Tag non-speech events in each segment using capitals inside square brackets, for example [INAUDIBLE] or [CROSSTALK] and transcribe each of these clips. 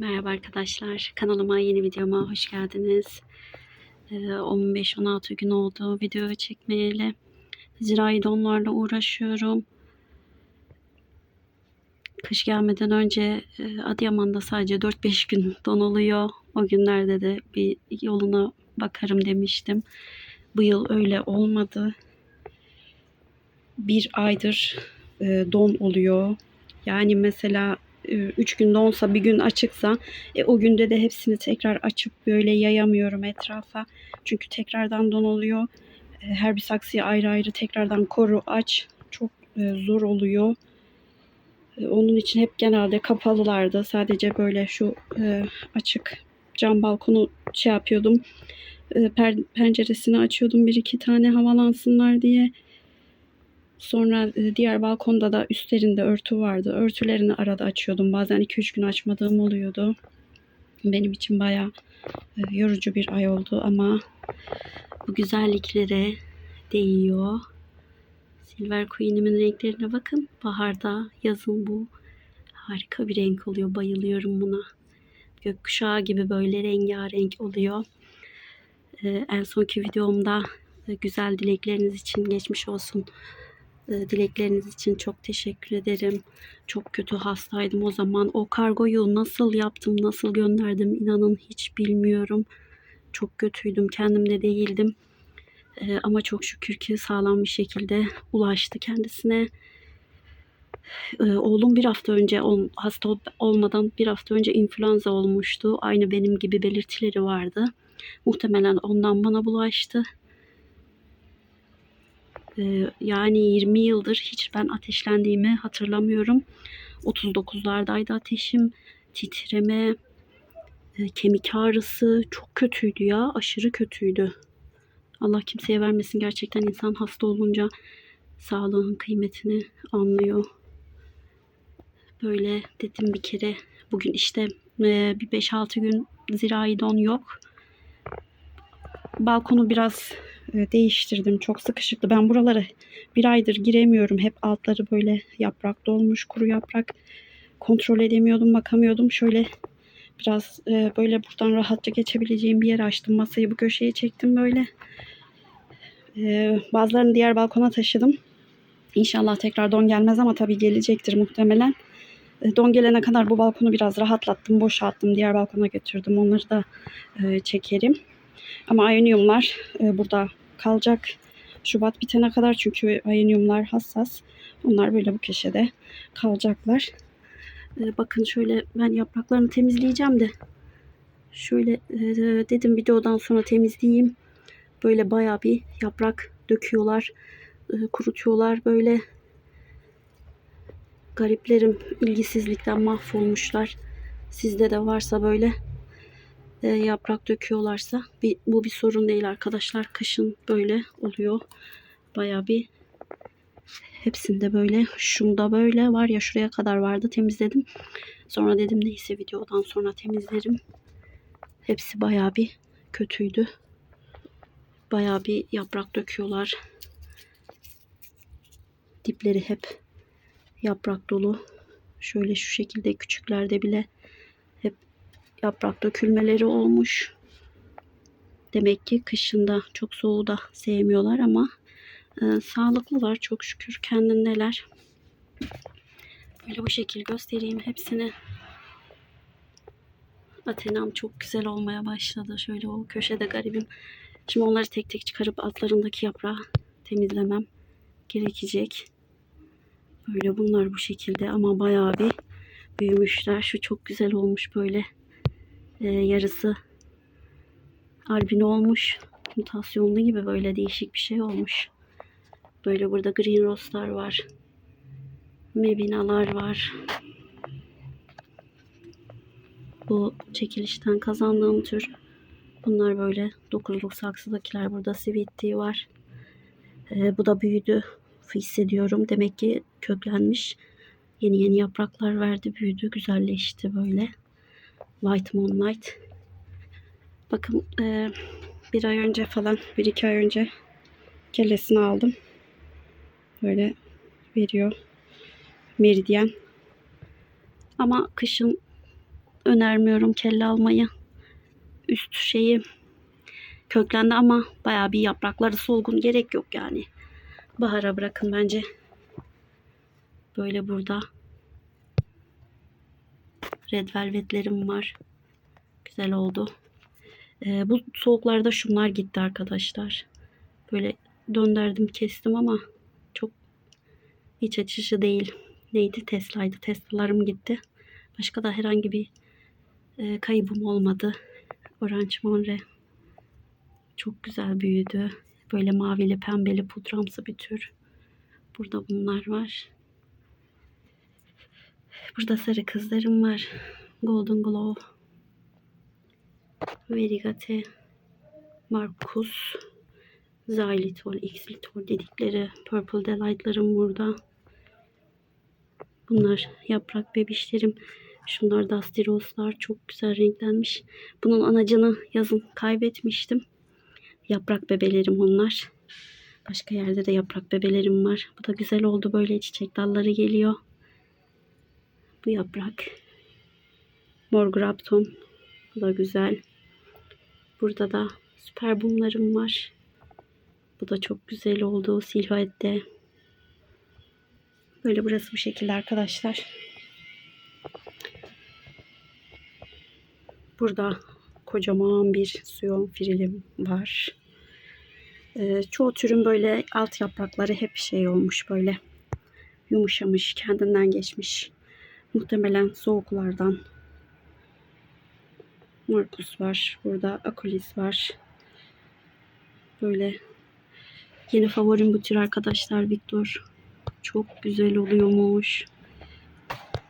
Merhaba arkadaşlar. Kanalıma yeni videoma hoş geldiniz. Ee, 15-16 gün oldu video çekmeyeli. Zirai donlarla uğraşıyorum. Kış gelmeden önce e, Adıyaman'da sadece 4-5 gün [LAUGHS] don oluyor. O günlerde de bir yoluna bakarım demiştim. Bu yıl öyle olmadı. Bir aydır e, don oluyor. Yani mesela 3 gün donsa bir gün açıksa e, o günde de hepsini tekrar açıp böyle yayamıyorum etrafa. Çünkü tekrardan don oluyor. E, her bir saksıyı ayrı ayrı tekrardan koru aç. Çok e, zor oluyor. E, onun için hep genelde kapalılardı. Sadece böyle şu e, açık cam balkonu şey yapıyordum. E, penceresini açıyordum bir iki tane havalansınlar diye. Sonra e, diğer balkonda da üstlerinde örtü vardı. Örtülerini arada açıyordum. Bazen 2-3 gün açmadığım oluyordu. Benim için bayağı e, yorucu bir ay oldu ama bu güzelliklere değiyor. Silver Queen'imin renklerine bakın. Baharda, yazın bu harika bir renk oluyor. Bayılıyorum buna. Gökkuşağı gibi böyle rengarenk oluyor. E, en sonki videomda e, güzel dilekleriniz için geçmiş olsun dilekleriniz için çok teşekkür ederim. Çok kötü hastaydım o zaman. O kargoyu nasıl yaptım, nasıl gönderdim inanın hiç bilmiyorum. Çok kötüydüm, kendimde değildim. E, ama çok şükür ki sağlam bir şekilde ulaştı kendisine. E, oğlum bir hafta önce hasta olmadan bir hafta önce influenza olmuştu. Aynı benim gibi belirtileri vardı. Muhtemelen ondan bana bulaştı. Ee, yani 20 yıldır hiç ben ateşlendiğimi hatırlamıyorum. 39'lardaydı ateşim, titreme, e, kemik ağrısı çok kötüydü ya, aşırı kötüydü. Allah kimseye vermesin gerçekten insan hasta olunca sağlığın kıymetini anlıyor. Böyle dedim bir kere bugün işte e, bir 5-6 gün zirai don yok. Balkonu biraz değiştirdim. Çok sıkışıktı. Ben buraları bir aydır giremiyorum. Hep altları böyle yaprak dolmuş, kuru yaprak. Kontrol edemiyordum, bakamıyordum. Şöyle biraz e, böyle buradan rahatça geçebileceğim bir yer açtım. Masayı bu köşeye çektim böyle. E, bazılarını diğer balkona taşıdım. İnşallah tekrar don gelmez ama tabii gelecektir muhtemelen. Don gelene kadar bu balkonu biraz rahatlattım, boşalttım. Diğer balkona götürdüm. Onları da çekerim. Ama ayonyumlar burada kalacak. Şubat bitene kadar çünkü ayonyumlar hassas. Onlar böyle bu köşede kalacaklar. Ee, bakın şöyle ben yapraklarını temizleyeceğim de şöyle e, dedim videodan sonra temizleyeyim. Böyle baya bir yaprak döküyorlar. E, kurutuyorlar böyle. Gariplerim ilgisizlikten mahvolmuşlar. Sizde de varsa böyle e, yaprak döküyorlarsa bir, bu bir sorun değil arkadaşlar. Kışın böyle oluyor. Baya bir hepsinde böyle şunda böyle var ya şuraya kadar vardı temizledim. Sonra dedim neyse videodan sonra temizlerim. Hepsi baya bir kötüydü. Baya bir yaprak döküyorlar. Dipleri hep yaprak dolu. Şöyle şu şekilde küçüklerde bile yaprak dökülmeleri olmuş. Demek ki kışında çok soğuğu da sevmiyorlar ama e, sağlıklılar çok şükür kendindeler. Böyle bu şekil göstereyim hepsini. Atenam çok güzel olmaya başladı. Şöyle o köşede garibim. Şimdi onları tek tek çıkarıp altlarındaki yaprağı temizlemem gerekecek. Böyle bunlar bu şekilde ama bayağı bir büyümüşler. Şu çok güzel olmuş böyle e, yarısı albino olmuş. Mutasyonlu gibi böyle değişik bir şey olmuş. Böyle burada green rose'lar var. Mebinalar var. Bu çekilişten kazandığım tür. Bunlar böyle dokuzluk saksıdakiler. Burada sweet var. Ee, bu da büyüdü. Hissediyorum. Demek ki köklenmiş. Yeni yeni yapraklar verdi. Büyüdü. Güzelleşti böyle. White Moonlight. Bakın e, bir ay önce falan, bir iki ay önce kellesini aldım. Böyle veriyor. Meridyen. Ama kışın önermiyorum kelle almayı. Üst şeyi köklendi ama bayağı bir yaprakları solgun gerek yok yani. Bahara bırakın bence. Böyle burada. Red velvetlerim var. Güzel oldu. Ee, bu soğuklarda şunlar gitti arkadaşlar. Böyle döndürdüm kestim ama çok iç açıcı değil. Neydi? Tesla'ydı. Tesla'larım gitti. Başka da herhangi bir e, kaybım olmadı. Orange Monre çok güzel büyüdü. Böyle mavili pembeli pudramsı bir tür. Burada bunlar var. Burada sarı kızlarım var. Golden Glow. Verigate. Marcus. Xylitol, Xylitol dedikleri Purple Delight'larım burada. Bunlar yaprak bebişlerim. Şunlar Dusty Rose'lar. Çok güzel renklenmiş. Bunun anacını yazın kaybetmiştim. Yaprak bebelerim onlar. Başka yerde de yaprak bebelerim var. Bu da güzel oldu. Böyle çiçek dalları geliyor. Bu yaprak. Mor Grapton. Bu da güzel. Burada da süper bumlarım var. Bu da çok güzel oldu silüette. Böyle burası bu şekilde arkadaşlar. Burada kocaman bir suyon frilim var. Ee, çoğu türün böyle alt yaprakları hep şey olmuş böyle yumuşamış, kendinden geçmiş. Muhtemelen soğuklardan. Markus var. Burada Akulis var. Böyle yeni favorim bu tür arkadaşlar Victor. Çok güzel oluyormuş.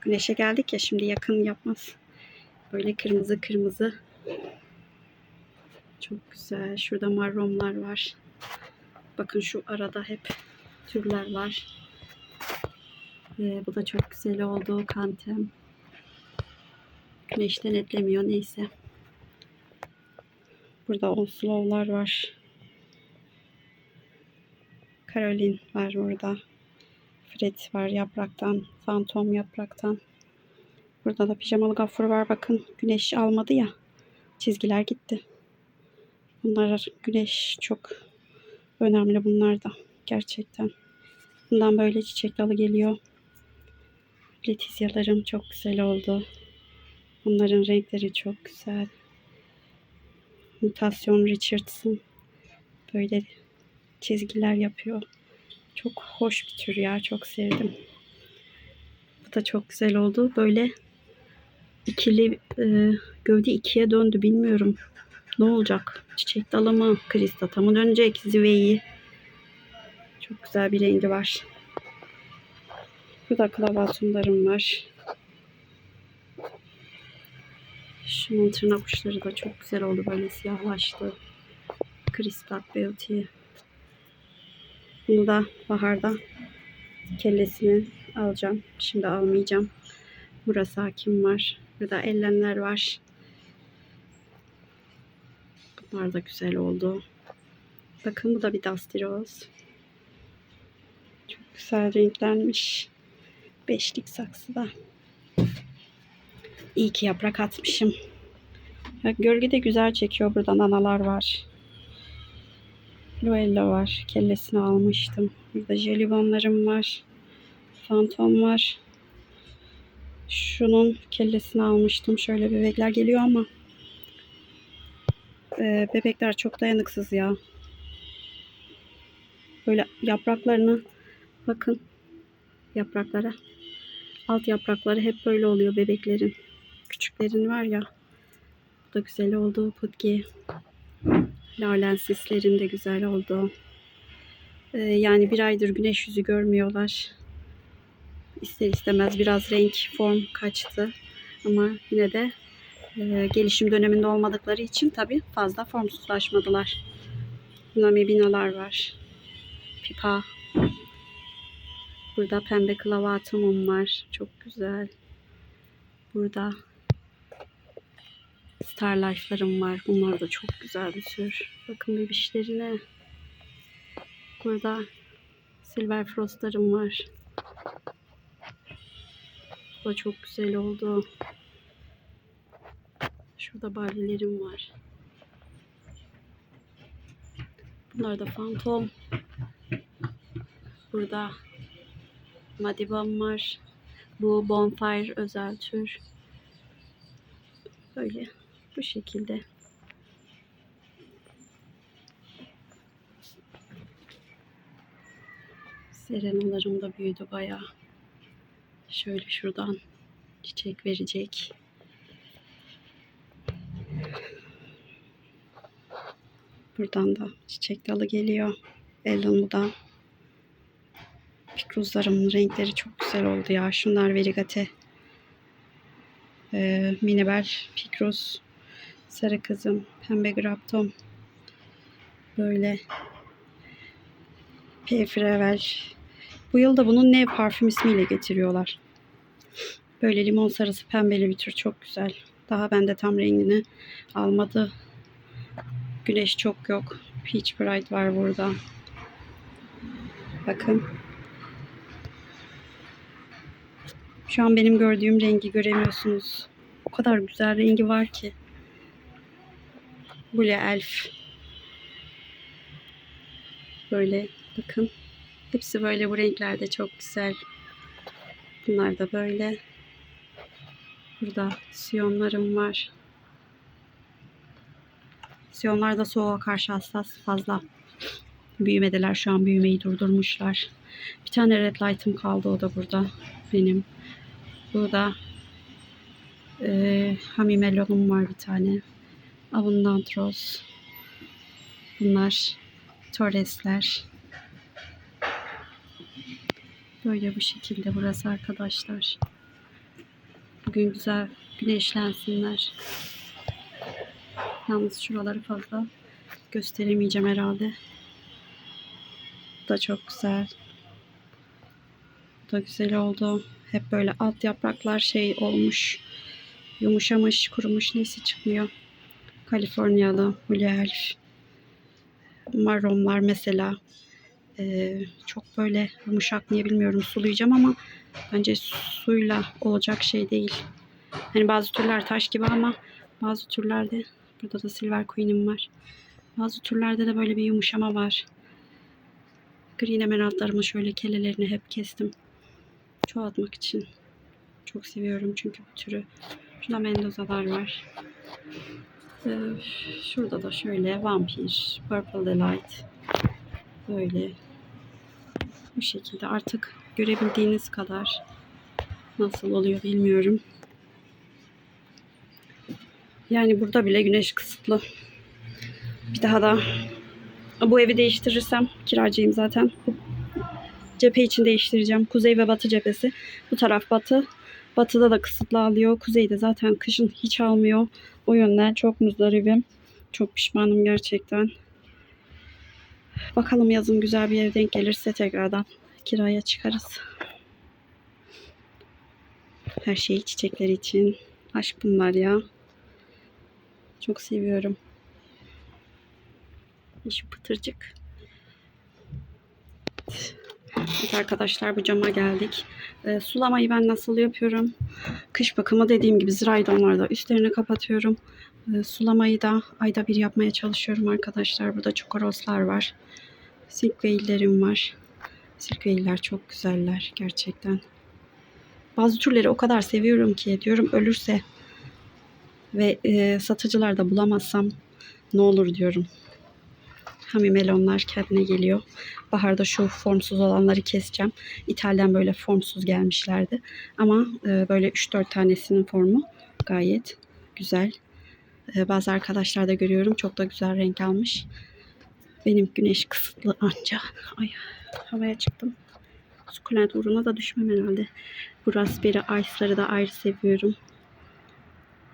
Güneşe geldik ya şimdi yakın yapmaz. Böyle kırmızı kırmızı. Çok güzel. Şurada marromlar var. Bakın şu arada hep türler var. Ee, bu da çok güzel oldu. Kantem. Güneşten etlemiyor. Neyse. Burada Oslow'lar var. Caroline var burada. Fred var yapraktan. Phantom yapraktan. Burada da pijamalı gafur var. Bakın güneş almadı ya. Çizgiler gitti. Bunlar güneş çok önemli bunlar da. Gerçekten. Bundan böyle çiçek dalı geliyor. Letizyalarım çok güzel oldu. Bunların renkleri çok güzel. Mutasyon Richardson. Böyle çizgiler yapıyor. Çok hoş bir tür ya. Çok sevdim. Bu da çok güzel oldu. Böyle ikili e, gövde ikiye döndü. Bilmiyorum. Ne olacak? Çiçek dalı mı? Kristata mı dönecek? Ziveyi. Çok güzel bir rengi var. Burada klavatumlarım var. Şunun tırnak uçları da çok güzel oldu. Böyle siyahlaştı. Kristat Beauty. Bunu da baharda kellesini alacağım. Şimdi almayacağım. Burası hakim var. Burada ellemler var. Bunlar da güzel oldu. Bakın bu da bir Dusty Rose. Çok güzel renklenmiş. Beşlik saksıda. İyi ki yaprak atmışım. Ya, gölge de güzel çekiyor. Burada analar var. Luella var. Kellesini almıştım. Burada jelibonlarım var. Fantom var. Şunun kellesini almıştım. Şöyle bebekler geliyor ama e, bebekler çok dayanıksız ya. Böyle yapraklarını bakın yapraklara. Alt yaprakları hep böyle oluyor bebeklerin. Küçüklerin var ya. Bu da güzel oldu. Putki. Lalensislerin de güzel oldu. Ee, yani bir aydır güneş yüzü görmüyorlar. İster istemez biraz renk form kaçtı. Ama yine de e, gelişim döneminde olmadıkları için tabii fazla formsuzlaşmadılar. Nami binalar var. Pipa. Burada pembe klavatumum var. Çok güzel. Burada Star var. Bunlar da çok güzel bir tür. Bakın bebişlerine. Burada Silver Frost'larım var. Bu da çok güzel oldu. Şurada barbilerim var. Bunlar da fantom. Burada Madibam var. Bu bonfire özel tür. Böyle bu şekilde. Serenalarım da büyüdü bayağı. Şöyle şuradan çiçek verecek. Buradan da çiçek dalı geliyor. Elon da. Pikruzlarımın renkleri çok güzel oldu ya. Şunlar verigate. Ee, minibel, pikruz, sarı kızım, pembe graptom. Böyle Pefrevel. Bu yıl da bunun Nev parfüm ismiyle getiriyorlar. Böyle limon sarısı pembeli bir tür çok güzel. Daha bende tam rengini almadı. Güneş çok yok. Peach Bright var burada. Bakın. Şu an benim gördüğüm rengi göremiyorsunuz. O kadar güzel rengi var ki. Blue Elf. Böyle bakın. Hepsi böyle bu renklerde çok güzel. Bunlar da böyle. Burada siyonlarım var. Siyonlar da soğuğa karşı hassas fazla. Büyümediler şu an büyümeyi durdurmuşlar. Bir tane red light'ım kaldı o da burada benim. Burada e, hamimelonum var bir tane. Abundant rose. Bunlar Torresler. Böyle bu şekilde burası arkadaşlar. Bugün güzel güneşlensinler. Yalnız şuraları fazla gösteremeyeceğim herhalde. Bu da çok güzel. Da güzel oldu. Hep böyle alt yapraklar şey olmuş. Yumuşamış, kurumuş neyse çıkmıyor. Kaliforniyalı, Blue Elf. Marronlar mesela. Ee, çok böyle yumuşak niye bilmiyorum sulayacağım ama bence suyla olacak şey değil. Hani bazı türler taş gibi ama bazı türlerde burada da Silver Queen'im var. Bazı türlerde de böyle bir yumuşama var. Green emeraldlarımı şöyle kelelerini hep kestim. Çoğaltmak için. Çok seviyorum çünkü bu türü. Şurada mendozalar var. Ee, şurada da şöyle vampir, purple delight. Böyle. Bu şekilde artık görebildiğiniz kadar nasıl oluyor bilmiyorum. Yani burada bile güneş kısıtlı. Bir daha da bu evi değiştirirsem kiracıyım zaten. Cephe için değiştireceğim. Kuzey ve batı cephesi. Bu taraf batı. Batıda da kısıtlı alıyor. Kuzeyde zaten kışın hiç almıyor. O yönden çok muzdaribim. Çok pişmanım gerçekten. Bakalım yazın güzel bir ev denk gelirse tekrardan kiraya çıkarız. Her şey çiçekler için. Aşk bunlar ya. Çok seviyorum. Şu pıtırcık. Evet arkadaşlar bu cama geldik. E, sulamayı ben nasıl yapıyorum? Kış bakımı dediğim gibi ziraydonlarda üstlerini kapatıyorum. E, sulamayı da ayda bir yapmaya çalışıyorum arkadaşlar. Burada çokoroslar var. Silkveillerim var. Silkveiller çok güzeller gerçekten. Bazı türleri o kadar seviyorum ki diyorum ölürse ve e, satıcılar da bulamazsam ne olur diyorum. Hamimelonlar kendine geliyor. Baharda şu formsuz olanları keseceğim. İtalyan böyle formsuz gelmişlerdi. Ama e, böyle 3-4 tanesinin formu gayet güzel. E, bazı arkadaşlar da görüyorum. Çok da güzel renk almış. Benim güneş kısıtlı anca. Ay havaya çıktım. Sukulent uğruna da düşmem herhalde. Bu raspberry ice'ları da ayrı seviyorum.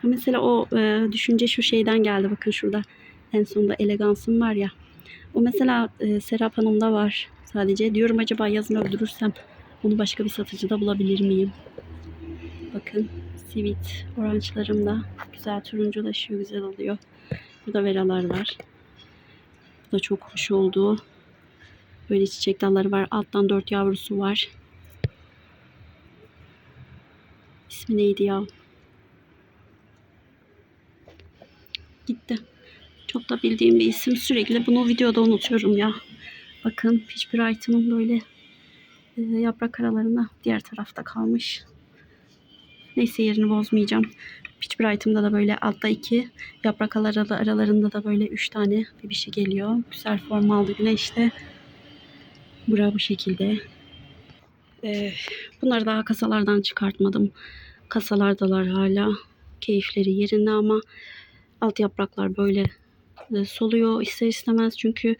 Mesela o e, düşünce şu şeyden geldi. Bakın şurada en sonunda elegansım var ya. O mesela e, Serap Hanım'da var sadece. Diyorum acaba yazın öldürürsem onu başka bir satıcıda bulabilir miyim? Bakın sweet orange'larım da güzel turunculaşıyor, güzel oluyor. Burada veralar var. Bu da çok hoş oldu. Böyle çiçek dalları var. Alttan dört yavrusu var. İsmi neydi ya? Gitti. Çok da bildiğim bir isim. Sürekli bunu videoda unutuyorum ya. Bakın hiçbir item'ın böyle e, yaprak aralarında diğer tarafta kalmış. Neyse yerini bozmayacağım. Hiçbir item'da da böyle altta iki yaprak aralarında da böyle üç tane bir şey geliyor. Güzel form aldı güneşte. Bura bu şekilde. Ee, bunları daha kasalardan çıkartmadım. Kasalardalar hala. Keyifleri yerinde ama alt yapraklar böyle soluyor ister istemez çünkü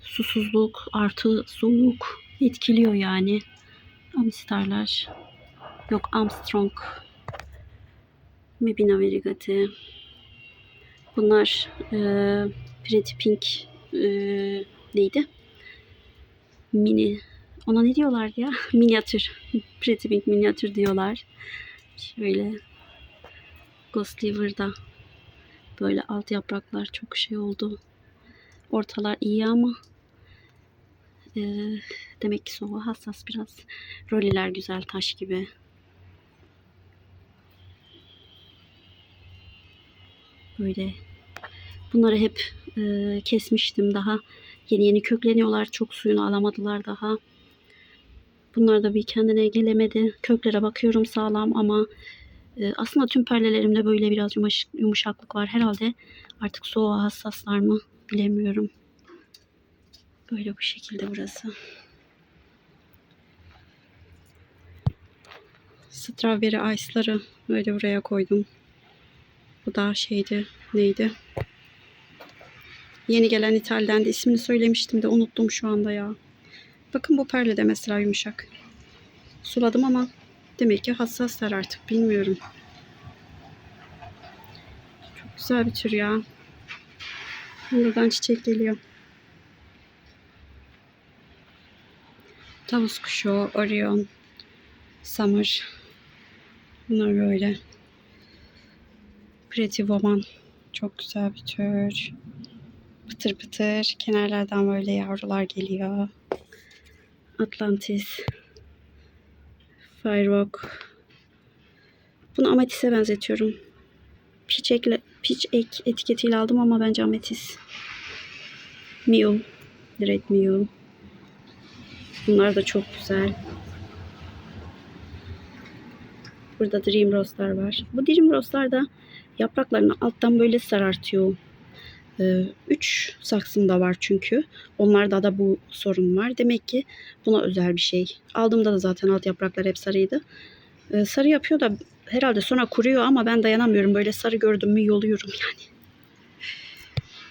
susuzluk artı soğuk etkiliyor yani. Amistarlar. Yok Armstrong. Mebina Verigati. Bunlar e, Pretty Pink e, neydi? Mini. Ona ne diyorlar ya? [LAUGHS] Minyatür. Pretty Pink minyatür diyorlar. Şöyle. Ghost River'da böyle alt yapraklar çok şey oldu. Ortalar iyi ama e, demek ki soğuğa hassas biraz. Roliler güzel taş gibi. Böyle. Bunları hep e, kesmiştim daha. Yeni yeni kökleniyorlar. Çok suyunu alamadılar daha. Bunlar da bir kendine gelemedi. Köklere bakıyorum sağlam ama e, aslında tüm perlelerimde böyle biraz yumuş, yumuşaklık var. Herhalde artık soğuğa hassaslar mı bilemiyorum. Böyle bu şekilde burası. Strawberry ice'ları böyle buraya koydum. Bu da şeydi neydi? Yeni gelen İtal'den de ismini söylemiştim de unuttum şu anda ya. Bakın bu perle de mesela yumuşak. Suladım ama demek ki hassaslar artık bilmiyorum. Çok güzel bir tür ya. Buradan çiçek geliyor. Tavus kuşu, Orion, Summer. Bunlar böyle. Pretty Woman. Çok güzel bir tür. Pıtır pıtır. Kenarlardan böyle yavrular geliyor. Atlantis. Firerock. Bunu ametise benzetiyorum. Peach, ekle, peach ek etiketiyle aldım ama bence ametis. Mew. Direkt Mew. Bunlar da çok güzel. Burada Dream Rose'lar var. Bu Dream Rose'lar da yapraklarını alttan böyle sarartıyor. Ee, üç saksımda var çünkü. Onlarda da bu sorun var. Demek ki buna özel bir şey. Aldığımda da zaten alt yapraklar hep sarıydı. Ee, sarı yapıyor da herhalde sonra kuruyor ama ben dayanamıyorum. Böyle sarı gördüm mü yoluyorum yani.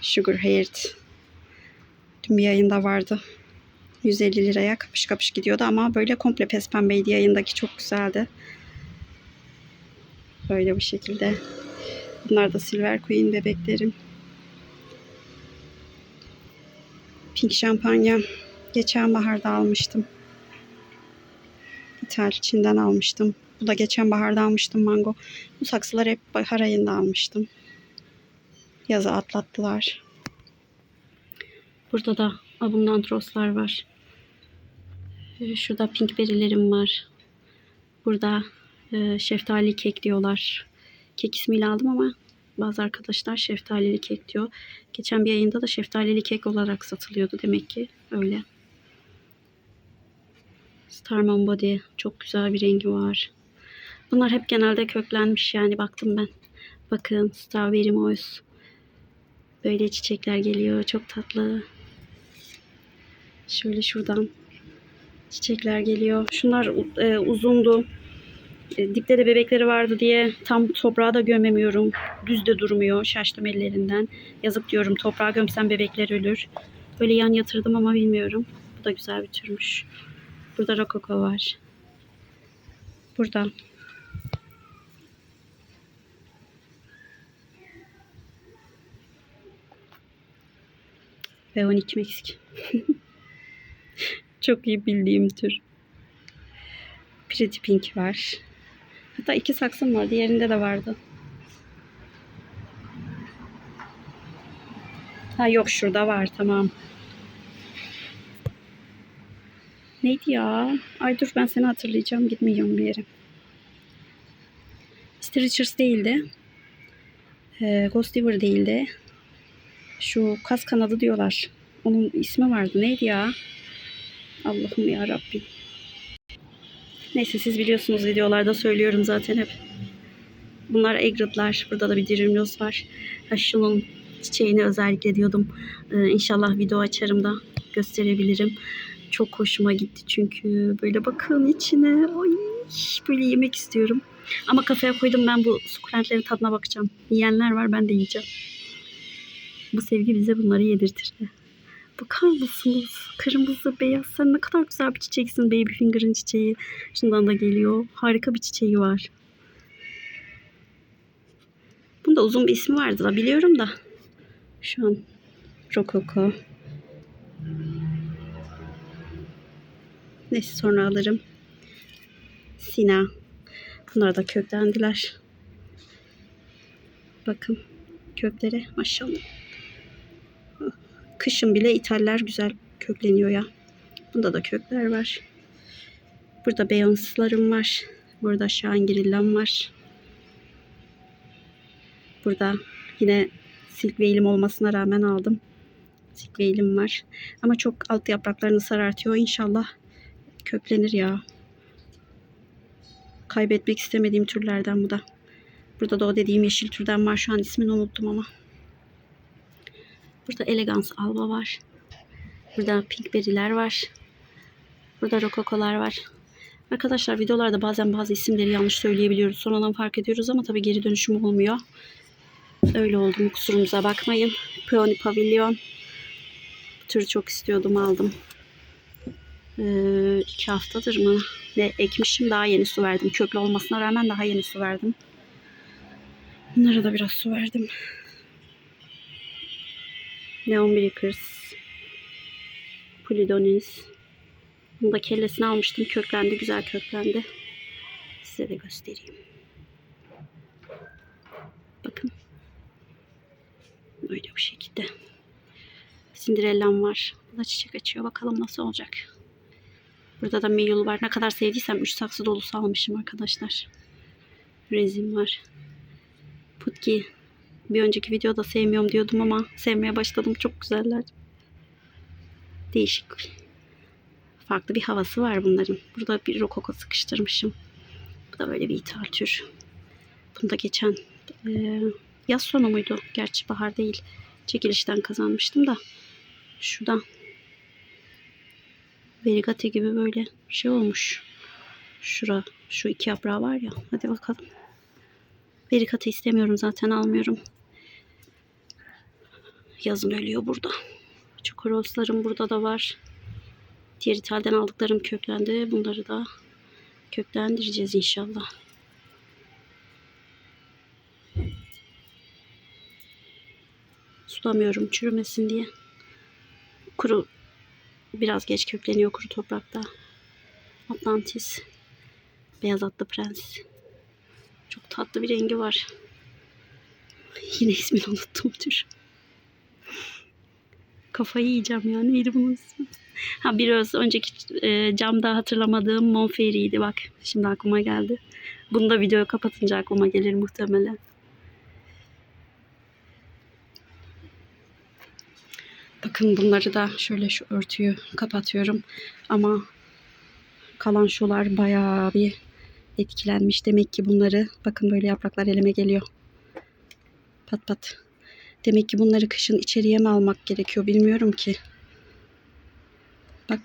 Sugar Haired. Dün bir yayında vardı. 150 liraya kapış kapış gidiyordu ama böyle komple pes pembeydi yayındaki çok güzeldi. Böyle bu şekilde. Bunlar da Silver Queen bebeklerim. Pink şampanya geçen baharda almıştım. İthal Çin'den almıştım. Bu da geçen baharda almıştım mango. Bu saksılar hep bahar ayında almıştım. Yazı atlattılar. Burada da abundant roslar var. Ee, Şurada pink berilerim var. Burada e, şeftali kek diyorlar. Kek ismiyle aldım ama bazı arkadaşlar şeftalili kek diyor. Geçen bir yayında da şeftalili kek olarak satılıyordu demek ki öyle. Starman Body çok güzel bir rengi var. Bunlar hep genelde köklenmiş yani baktım ben. Bakın Strawberry Moise. Böyle çiçekler geliyor. Çok tatlı. Şöyle şuradan çiçekler geliyor. Şunlar e, uzundu. E, dipte de bebekleri vardı diye tam toprağa da gömemiyorum. Düz de durmuyor. Şaştım ellerinden. Yazık diyorum toprağa gömsem bebekler ölür. Böyle yan yatırdım ama bilmiyorum. Bu da güzel bir türmüş. Burada rokoko var. Burada. Ve 12 Meksik. [LAUGHS] Çok iyi bildiğim tür. Pretty Pink var. Hatta iki saksım var. Diğerinde de vardı. Ha yok şurada var tamam. Neydi ya? Ay dur ben seni hatırlayacağım. Gitmiyorum bir yere. Stitchers değildi. e, Ghost River değil de şu kas kanadı diyorlar. Onun ismi vardı. Neydi ya? Allah'ım ya Rabbim. Neyse siz biliyorsunuz videolarda söylüyorum zaten hep. Bunlar egretler. Burada da bir dirimlos var. Ha, çiçeğini özellikle diyordum. Ee, inşallah video açarım da gösterebilirim. Çok hoşuma gitti çünkü böyle bakın içine. Ay, böyle yemek istiyorum. Ama kafaya koydum ben bu sukulentlerin tadına bakacağım. Yiyenler var ben de yiyeceğim. Bu sevgi bize bunları yedirtirdi. Bakar mısınız? Kırmızı, beyaz. Sen ne kadar güzel bir çiçeksin. Baby finger'ın çiçeği. Şundan da geliyor. Harika bir çiçeği var. Bunda uzun bir ismi vardı da biliyorum da. Şu an Rokoko. Neyse sonra alırım. Sina. Bunlar da köklendiler. Bakın köklere maşallah. Kışın bile ithaller güzel kökleniyor ya. Bunda da kökler var. Burada beyanslarım var. Burada şangrillam var. Burada yine silk veilim olmasına rağmen aldım. Silk veilim var. Ama çok alt yapraklarını sarartıyor. İnşallah köklenir ya. Kaybetmek istemediğim türlerden bu da. Burada da o dediğim yeşil türden var. Şu an ismini unuttum ama. Burada elegans alba var. Burada pinkberry'ler var. Burada rokokolar var. Arkadaşlar videolarda bazen bazı isimleri yanlış söyleyebiliyoruz. Sonradan fark ediyoruz ama tabii geri dönüşüm olmuyor. Öyle oldu mu kusurumuza bakmayın. Peony Pavilion. Bu türü çok istiyordum aldım. Ee, iki haftadır mı? Ne ekmişim daha yeni su verdim. Köklü olmasına rağmen daha yeni su verdim. Bunlara da biraz su verdim. Neon Breakers. Polidonis. Bunu da kellesini almıştım. Köklendi. Güzel köklendi. Size de göstereyim. Bakın. Böyle bu şekilde. Cinderella'm var. Bu da çiçek açıyor. Bakalım nasıl olacak. Burada da Mayul var. Ne kadar sevdiysem 3 saksı dolusu almışım arkadaşlar. Rezin var. Putki. Bir önceki videoda sevmiyorum diyordum ama sevmeye başladım. Çok güzeller. Değişik. Farklı bir havası var bunların. Burada bir rokoko sıkıştırmışım. Bu da böyle bir ithal tür. Bunu da geçen e, yaz sonu muydu? Gerçi bahar değil. Çekilişten kazanmıştım da. Şuradan Verigate gibi böyle şey olmuş. Şura, şu iki yaprağı var ya. Hadi bakalım. Verigate istemiyorum zaten almıyorum. Yazın ölüyor burada. Çokoroslarım burada da var. Diğer ithalden aldıklarım köklendi. Bunları da köklendireceğiz inşallah. Sulamıyorum çürümesin diye. Kuru biraz geç kökleniyor kuru toprakta. Atlantis. Beyaz atlı prens. Çok tatlı bir rengi var. Yine ismini unuttum tür. Kafayı yiyeceğim ya. Neydi bunun? Ha biraz önceki e, camda hatırlamadığım Monferi'ydi bak. Şimdi aklıma geldi. Bunu da videoyu kapatınca aklıma gelir muhtemelen. Bakın bunları da şöyle şu örtüyü kapatıyorum. Ama kalan şular bayağı bir etkilenmiş. Demek ki bunları bakın böyle yapraklar elime geliyor. Pat pat. Demek ki bunları kışın içeriye mi almak gerekiyor bilmiyorum ki. Bak.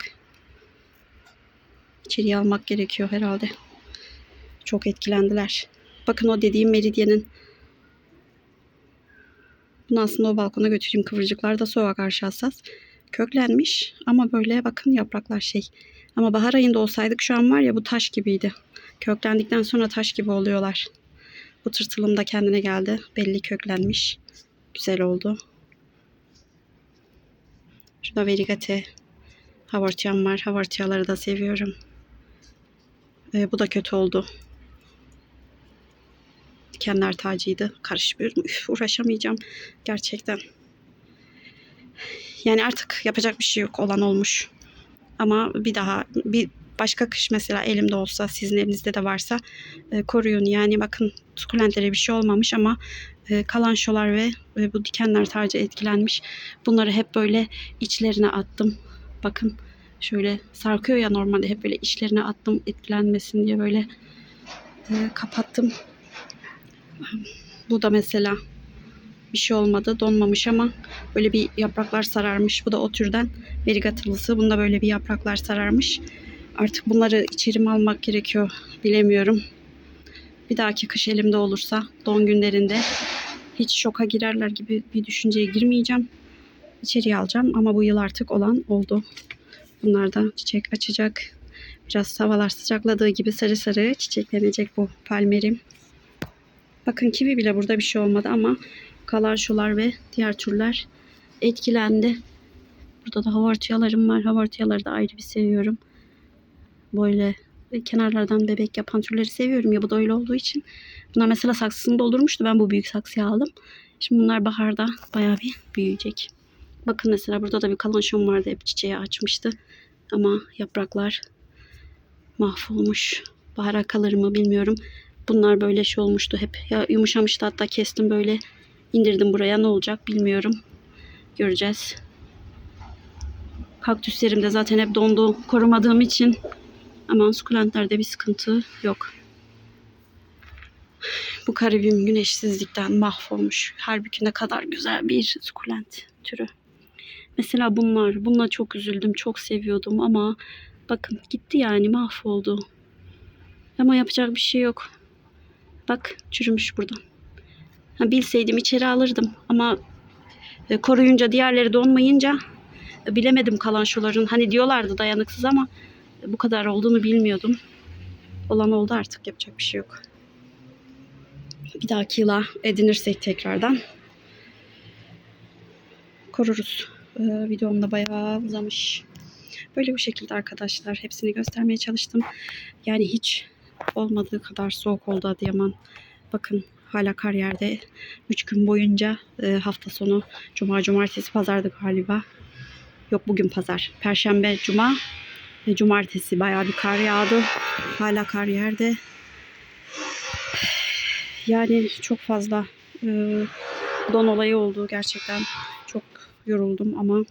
İçeriye almak gerekiyor herhalde. Çok etkilendiler. Bakın o dediğim meridyenin bunu aslında o balkona götüreyim. Kıvırcıklar da soğuğa karşı hassas. Köklenmiş ama böyle bakın yapraklar şey. Ama bahar ayında olsaydık şu an var ya bu taş gibiydi. Köklendikten sonra taş gibi oluyorlar. Bu tırtılım da kendine geldi. Belli köklenmiş. Güzel oldu. Şurada verigate havartiyam var. Havartiyaları da seviyorum. Ee, bu da kötü oldu. Dikenler tacıydı. Karışmıyorum. Üf, uğraşamayacağım. Gerçekten. Yani artık yapacak bir şey yok. Olan olmuş. Ama bir daha bir başka kış mesela elimde olsa sizin elinizde de varsa e, koruyun. Yani bakın sukulentlere bir şey olmamış ama e, kalançolar ve e, bu dikenler sadece etkilenmiş. Bunları hep böyle içlerine attım. Bakın şöyle sarkıyor ya normalde hep böyle içlerine attım etkilenmesin diye böyle e, kapattım. Bu da mesela bir şey olmadı donmamış ama böyle bir yapraklar sararmış. Bu da o türden verigatılısı. Bunda böyle bir yapraklar sararmış. Artık bunları içeri mi almak gerekiyor bilemiyorum. Bir dahaki kış elimde olursa don günlerinde hiç şoka girerler gibi bir düşünceye girmeyeceğim. İçeriye alacağım ama bu yıl artık olan oldu. Bunlar da çiçek açacak. Biraz havalar sıcakladığı gibi sarı sarı çiçeklenecek bu palmerim. Bakın kivi bile burada bir şey olmadı ama kalançolar ve diğer türler etkilendi. Burada da havartiyalarım var. Havartiyaları da ayrı bir seviyorum. Böyle kenarlardan bebek yapan türleri seviyorum ya bu da öyle olduğu için. Bunlar mesela saksısını doldurmuştu. Ben bu büyük saksıya aldım. Şimdi bunlar baharda bayağı bir büyüyecek. Bakın mesela burada da bir kalançom vardı. Hep çiçeği açmıştı. Ama yapraklar mahvolmuş. Bahara kalır mı bilmiyorum. Bunlar böyle şey olmuştu hep. Ya yumuşamıştı hatta kestim böyle indirdim buraya. Ne olacak bilmiyorum. Göreceğiz. Kaktüslerim de zaten hep dondu korumadığım için. Ama sukulentlerde bir sıkıntı yok. Bu karibim güneşsizlikten mahvolmuş. Halbuki ne kadar güzel bir sukulent türü. Mesela bunlar. Bununla çok üzüldüm. Çok seviyordum ama bakın gitti yani mahvoldu. Ama yapacak bir şey yok. Bak çürümüş buradan. Ha, bilseydim içeri alırdım ama e, koruyunca diğerleri donmayınca e, bilemedim kalançoların. Hani diyorlardı dayanıksız ama bu kadar olduğunu bilmiyordum. Olan oldu artık yapacak bir şey yok. Bir dahaki yıla edinirsek tekrardan koruruz. Ee, videom da bayağı uzamış. Böyle bu şekilde arkadaşlar. Hepsini göstermeye çalıştım. Yani hiç olmadığı kadar soğuk oldu Adıyaman. Bakın hala kar yerde. 3 gün boyunca e, hafta sonu cuma cumartesi pazardı galiba. Yok bugün pazar. Perşembe cuma cumartesi bayağı bir kar yağdı. Hala kar yerde. Yani çok fazla e, don olayı oldu gerçekten. Çok yoruldum ama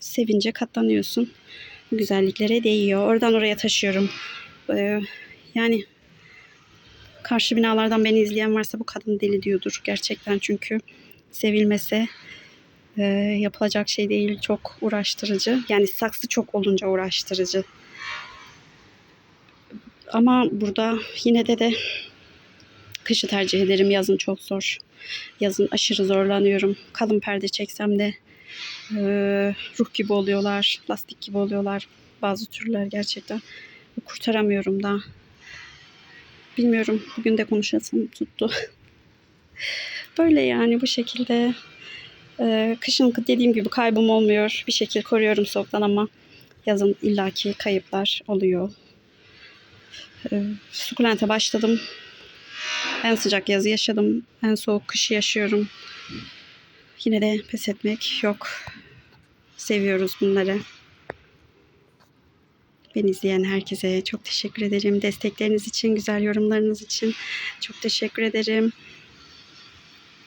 sevince katlanıyorsun. Güzelliklere değiyor. Oradan oraya taşıyorum. Ee, yani karşı binalardan beni izleyen varsa bu kadın deli diyordur gerçekten çünkü sevilmese e, yapılacak şey değil çok uğraştırıcı yani saksı çok olunca uğraştırıcı ama burada yine de de kışı tercih ederim yazın çok zor yazın aşırı zorlanıyorum kalın perde çeksem de e, ruh gibi oluyorlar lastik gibi oluyorlar bazı türler gerçekten kurtaramıyorum da Bilmiyorum. Bugün de konuşasım tuttu. [LAUGHS] Böyle yani bu şekilde. Ee, kışın dediğim gibi kaybım olmuyor. Bir şekilde koruyorum soğuktan ama yazın illaki kayıplar oluyor. Ee, sukulente başladım. En sıcak yazı yaşadım. En soğuk kışı yaşıyorum. Yine de pes etmek yok. Seviyoruz bunları. Beni izleyen herkese çok teşekkür ederim. Destekleriniz için, güzel yorumlarınız için çok teşekkür ederim.